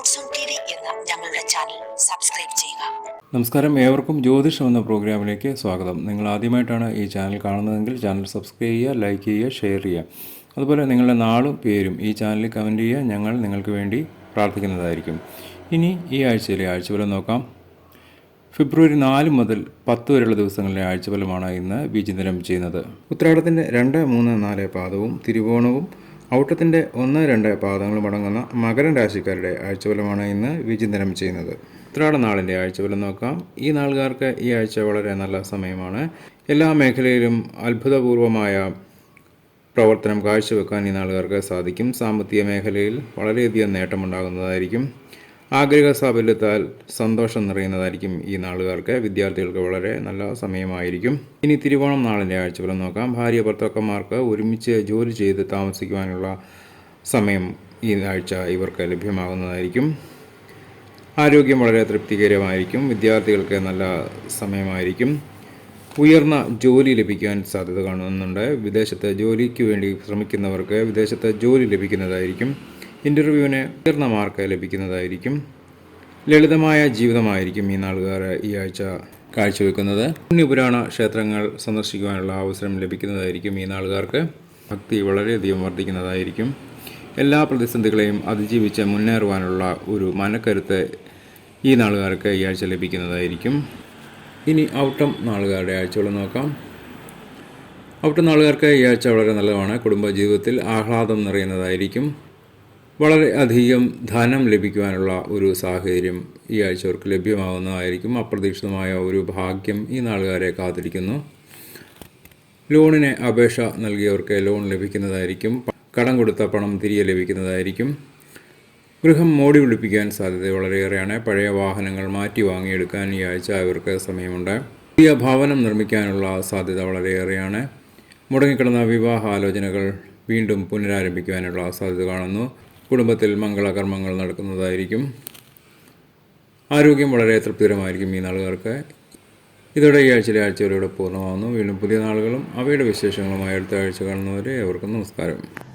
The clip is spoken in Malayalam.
ഞങ്ങളുടെ ചാനൽ സബ്സ്ക്രൈബ് ചെയ്യുക. നമസ്കാരം. ഏവർക്കും ജ്യോതിഷം എന്ന പ്രോഗ്രാമിലേക്ക് സ്വാഗതം. നിങ്ങൾ ആദ്യമായിട്ടാണ് ഈ ചാനൽ കാണുന്നതെങ്കിൽ ചാനൽ സബ്സ്ക്രൈബ് ചെയ്യുക ലൈക്ക് ചെയ്യുക ഷെയർ ചെയ്യുക. അതുപോലെ നിങ്ങളുടെ നാളും പേരും ഈ ചാനലിൽ കമന്റ് ചെയ്യുക. ഞങ്ങൾ നിങ്ങൾക്ക് വേണ്ടി പ്രാർത്ഥിക്കുന്നതായിരിക്കും. ഇനി ഈ ആഴ്ചയിലെ ആഴ്ചഫലം നോക്കാം. ഫെബ്രുവരി നാല് മുതൽ പത്ത് വരെയുള്ള ദിവസങ്ങളിലെ ആഴ്ചഫലമാണ് ഇന്ന് വിചിന്തനം ചെയ്യുന്നത്. ഉത്രാടത്തിന്റെ രണ്ട് മൂന്ന് നാല് പാദവും തിരുവോണവും ഔട്ടത്തിന്റെ ഒന്ന് രണ്ട് പാദങ്ങളും അടങ്ങുന്ന മകരൻ രാശിക്കാരുടെ ആഴ്ചഫലമാണ് ഇന്ന് വിചിന്തനം ചെയ്യുന്നത്. ഉത്രാട നാളിന്റെ ആഴ്ചഫലം നോക്കാം. ഈ നാളുകാർക്ക് ഈ ആഴ്ച വളരെ നല്ല സമയമാണ്. എല്ലാ മേഖലയിലും അത്ഭുതപൂർവമായ പ്രവർത്തനം കാഴ്ചവെക്കാൻ ഈ നാളുകാർക്ക് സാധിക്കും. സാമ്പത്തിക മേഖലയിൽ വളരെയധികം നേട്ടമുണ്ടാകുന്നതായിരിക്കും. ആഗ്രഹ സാഫല്യത്താൽ സന്തോഷം നിറയുന്നതായിരിക്കും ഈ നാളുകാർക്ക്. വിദ്യാർത്ഥികൾക്ക് വളരെ നല്ല സമയമായിരിക്കും. ഇനി തിരുവോണം നാളിന്റെ ആഴ്ചഫലം നോക്കാം. ഭാര്യ ഭർത്താക്കന്മാർക്ക് ഒരുമിച്ച് ജോലി ചെയ്ത് താമസിക്കുവാനുള്ള സമയം ഈ ആഴ്ച ഇവർക്ക് ലഭ്യമാകുന്നതായിരിക്കും. ആരോഗ്യം വളരെ തൃപ്തികരമായിരിക്കും. വിദ്യാർത്ഥികൾക്ക് നല്ല സമയമായിരിക്കും. ഉയർന്ന ജോലി ലഭിക്കാൻ സാധ്യത കാണുന്നുണ്ട്. വിദേശത്ത് ജോലിക്ക് വേണ്ടി ശ്രമിക്കുന്നവർക്ക് വിദേശത്ത് ജോലി ലഭിക്കുന്നതായിരിക്കും. ഇന്റർവ്യൂവിന് ഉയർന്ന മാർക്ക് ലഭിക്കുന്നതായിരിക്കും. ലളിതമായ ജീവിതമായിരിക്കും ഈ നാളുകാർ ഈ ആഴ്ച കാഴ്ചവെക്കുന്നത്. പുണ്യപുരാണ ക്ഷേത്രങ്ങൾ സന്ദർശിക്കുവാനുള്ള അവസരം ലഭിക്കുന്നതായിരിക്കും ഈ നാളുകാർക്ക്. ഭക്തി വളരെയധികം വർദ്ധിക്കുന്നതായിരിക്കും. എല്ലാ പ്രതിസന്ധികളെയും അതിജീവിച്ച് മുന്നേറുവാനുള്ള ഒരു മനക്കരുത്ത് ഈ നാളുകാർക്ക് ഈ ആഴ്ച ലഭിക്കുന്നതായിരിക്കും. ഇനി ഔട്ടം നാളുകാരുടെ ആഴ്ചകൾ നോക്കാം. ഔട്ടം നാളുകാർക്ക് ഈ ആഴ്ച വളരെ നല്ലതാണ്. കുടുംബജീവിതത്തിൽ ആഹ്ലാദം നിറയുന്നതായിരിക്കും. വളരെ അധികം ധനം ലഭിക്കുവാനുള്ള ഒരു സാഹചര്യം ഈ ആഴ്ച അവർക്ക് ലഭ്യമാകുന്നതായിരിക്കും അപ്രതീക്ഷിതമായ ഒരു ഭാഗ്യം ഈ നാളുകാരെ കാത്തിരിക്കുന്നു. ലോണിന് അപേക്ഷ നൽകിയവർക്ക് ലോൺ ലഭിക്കുന്നതായിരിക്കും. കടം കൊടുത്ത പണം തിരികെ ലഭിക്കുന്നതായിരിക്കും. ഗൃഹം മോടി പിടിപ്പിക്കാൻ സാധ്യത വളരെയേറെയാണ്. പഴയ വാഹനങ്ങൾ മാറ്റി വാങ്ങിയെടുക്കാൻ ഈ ആഴ്ച ഇവർക്ക് സമയമുണ്ട്. പുതിയ ഭവനം നിർമ്മിക്കാനുള്ള സാധ്യത വളരെയേറെയാണ്. മുടങ്ങിക്കിടന്ന വിവാഹാലോചനകൾ വീണ്ടും പുനരാരംഭിക്കുവാനുള്ള സാധ്യത കാണുന്നു. കുടുംബത്തിൽ മംഗളകർമ്മങ്ങൾ നടക്കുന്നതായിരിക്കും. ആരോഗ്യം വളരെ തൃപ്തികരമായിരിക്കും ഈ നാളുകാർക്ക്. ഇതോടെ ഈ ആഴ്ചയിലെ ആഴ്ചയിലൂടെ പൂർണമാകുന്നു വീണ്ടും പുതിയ നാളുകളും അവയുടെ വിശേഷങ്ങളുമായി അടുത്ത ആഴ്ച കാണുന്നവരെ അവർക്കും നമസ്കാരം.